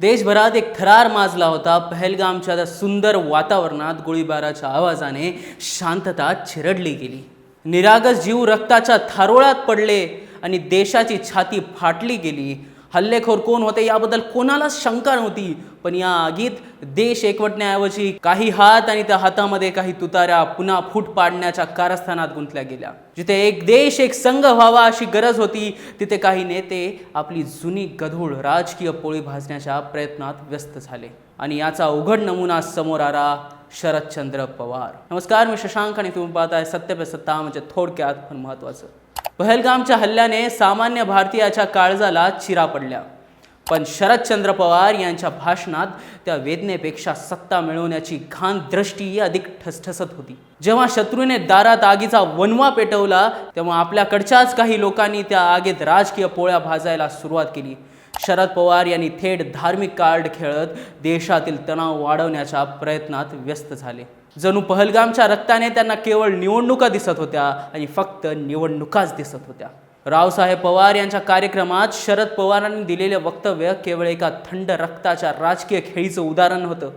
देशभरात एक थरार माजला होता. पहलगामच्या त्या सुंदर वातावरणात गोळीबाराच्या आवाजाने शांतता चिरडली गेली. निरागस जीव रक्ताच्या थारोळात पडले आणि देशाची छाती फाटली गेली. हल्लेखोर कोण होते याबद्दल कोणालाच शंका नव्हती. पण या आगीत देश एकवटण्याऐवजी काही हात आणि त्या हातामध्ये काही तुताऱ्या पुन्हा फूट पाडण्याच्या कारस्थानात गुंतल्या गेल्या. जिथे एक देश एक संघ व्हावा अशी गरज होती तिथे काही नेते आपली जुनी गधूळ राजकीय पोळी भाजण्याच्या प्रयत्नात व्यस्त झाले. आणि याचा उघड नमुना समोर आला शरदचंद्र पवार. नमस्कार मी शशांक आणि तुम्ही पाहताय सत्य पे सत्ता म्हणजे थोडक्यात पण महत्वाचं पहलगामच्या हल्ल्याने सामान्य भारतीयाच्या काळजाला चिरा पडल्या. पण शरदचंद्र पवार यांच्या भाषणात त्या वेदनेपेक्षा सत्ता मिळवण्याची घाण दृष्टी अधिक ठसठसत होती. जेव्हा शत्रूने दारात आगीचा वनवा पेटवला तेव्हा आपल्याकडच्याच काही लोकांनी त्या आगीत राजकीय पोळ्या भाजायला सुरुवात केली. शरद पवार यांनी थेट धार्मिक कार्ड खेळत देशातील तणाव वाढवण्याच्या प्रयत्नात व्यस्त झाले. जणू पहलगामच्या रक्ताने त्यांना केवळ निवडणुका दिसत होत्या आणि फक्त निवडणुकाच दिसत होत्या. रावसाहेब पवार यांच्या कार्यक्रमात शरद पवारांनी दिलेले वक्तव्य केवळ एका थंड रक्ताच्या राजकीय खेळीचं उदाहरण होतं.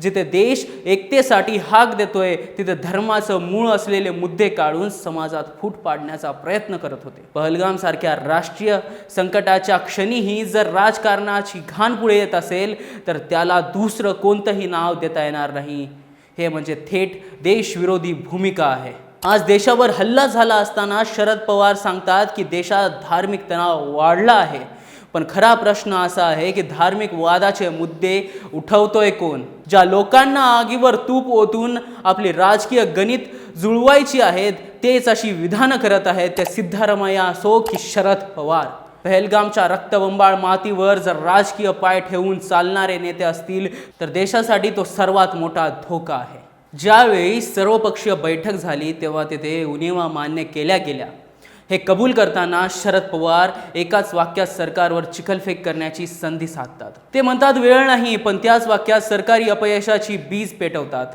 जिथे देश एकतेसाठी हाक देतोय तिथे धर्माचं मूळ असलेले मुद्दे काढून समाजात फूट पाडण्याचा प्रयत्न करत होते. पहलगाम सारख्या राष्ट्रीय संकटाच्या क्षणीही जर राजकारणाची घाण पुढे येत असेल तर त्याला दुसरं कोणतंही नाव देता येणार नाही. हे म्हणजे थेट देशविरोधी भूमिका आहे. आज देशावर हल्ला झाला असताना शरद पवार सांगतात की देशात धार्मिक तणाव वाढला आहे. पण खरा प्रश्न असा आहे की धार्मिक वादाचे मुद्दे उठवतोय कोण? ज्या लोकांना आगीवर तूप ओतून आपली राजकीय गणित जुळवायची आहेत तेच अशी विधानं करत आहेत त्या सिद्धारमया असो की शरद पवार. पहलगामच्या रक्तबंबाळ मातीवर जर राजकीय पाय ठेवून चालणारे नेते असतील तर देशासाठी तो सर्वात मोठा धोका आहे. ज्यावेळी सर्वपक्षीय बैठक झाली तेव्हा तिथे उणिवा मान्य केल्या गेल्या. हे कबूल करताना शरद पवार एकाच वाक्यात सरकारवर चिखलफेक करण्याची संधी साधतात. ते म्हणतात वेळ नाही पण त्याच वाक्यात सरकारी अपयशाची बीज पेटवतात.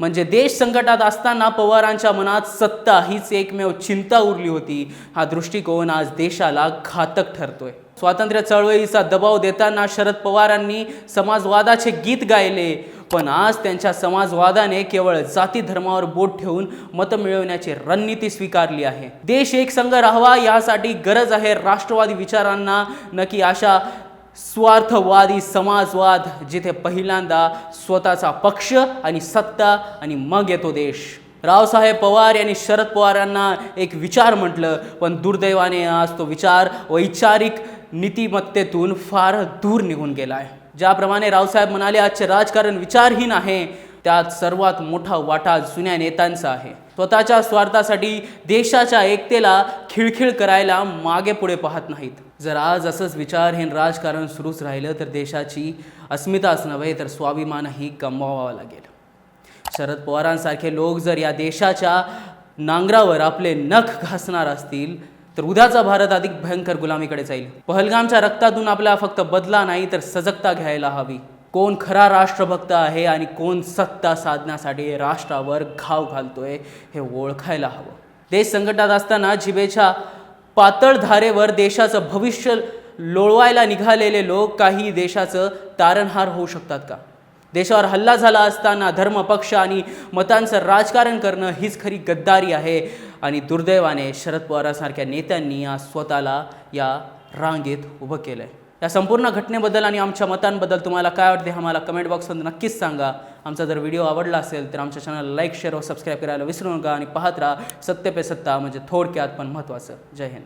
म्हणजे देश संकटात असताना पवारांच्या मनात सत्ता हीच एकमेव चिंता उरली होती. हा दृष्टिकोन आज देशाला घातक ठरतोय. स्वातंत्र्य चळवळीचा दबाव देताना शरद पवारांनी समाजवादाचे गीत गायले. पण आज त्यांच्या समाजवादाने केवळ जाती धर्मावर बोट ठेवून मतं मिळवण्याची रणनीती स्वीकारली आहे. देश एक संघ राहावा यासाठी गरज आहे राष्ट्रवादी विचारांना नक्की अशा स्वार्थवादी समाजवाद जिथे पहिल्यांदा स्वतःचा पक्ष आणि सत्ता आणि मग येतो देश. रावसाहेब पवार यांनी शरद पवारांना एक विचार म्हटलं पण दुर्दैवाने आज तो विचार वैचारिक नीतिमत्तेतून फार दूर निघून गेला आहे ज्याप्रमाणे रावसाहेब म्हणाले आजचे राजकारण विचारहीन आहे त्यात सर्वात मोठा वाटा जुन्या नेत्यांचा आहे. स्वतःच्या स्वार्थासाठी देशाच्या एकतेला खिळखिळ करायला मागे पुढे पाहत नाहीत. जर आज असंच विचारहीन राजकारण सुरूच राहिलं तर देशाची अस्मिताच नव्हे तर स्वाभिमानही गमवावा लागेल. शरद पवारांसारखे लोक जर या देशाच्या नांगरावर आपले नख घासणार असतील तर उद्याचा भारत अधिक भयंकर गुलामीकडे जाईल. पहलगामच्या रक्तातून आपल्याला फक्त बदला नाही तर सजगता घ्यायला हवी. कोण खरा राष्ट्रभक्त आहे आणि कोण सत्ता साधण्यासाठी राष्ट्रावर घाव घालतोय हे ओळखायला हवं. देश संकटात असताना जिभेच्या पातळ धारेवर देशाचं भविष्य लोळवायला निघालेले लोक काही देशाचं तारणहार होऊ शकतात का? देशावर हल्ला झाला असताना धर्म पक्ष आणि मतांचं राजकारण करणं हीच खरी गद्दारी आहे. आणि दुर्दैवाने शरद पवारांसारख्या नेत्यांनी आज स्वतःला या रांगेत उभं केलं आहे या संपूर्ण घटनेबद्दल आणि आमच्या मतांबद्दल तुम्हाला काय वाटते आम्हाला कमेंट बॉक्समध्ये नक्कीच सांगा. आमचा जर व्हिडिओ आवडला असेल तर आमच्या चॅनलला लाईक शेअर व सबस्क्राईब करायला विसरू नका आणि पाहत राहा. सत्य पे सत्ता म्हणजे थोडक्यात पण महत्त्वाचं जय हिंद.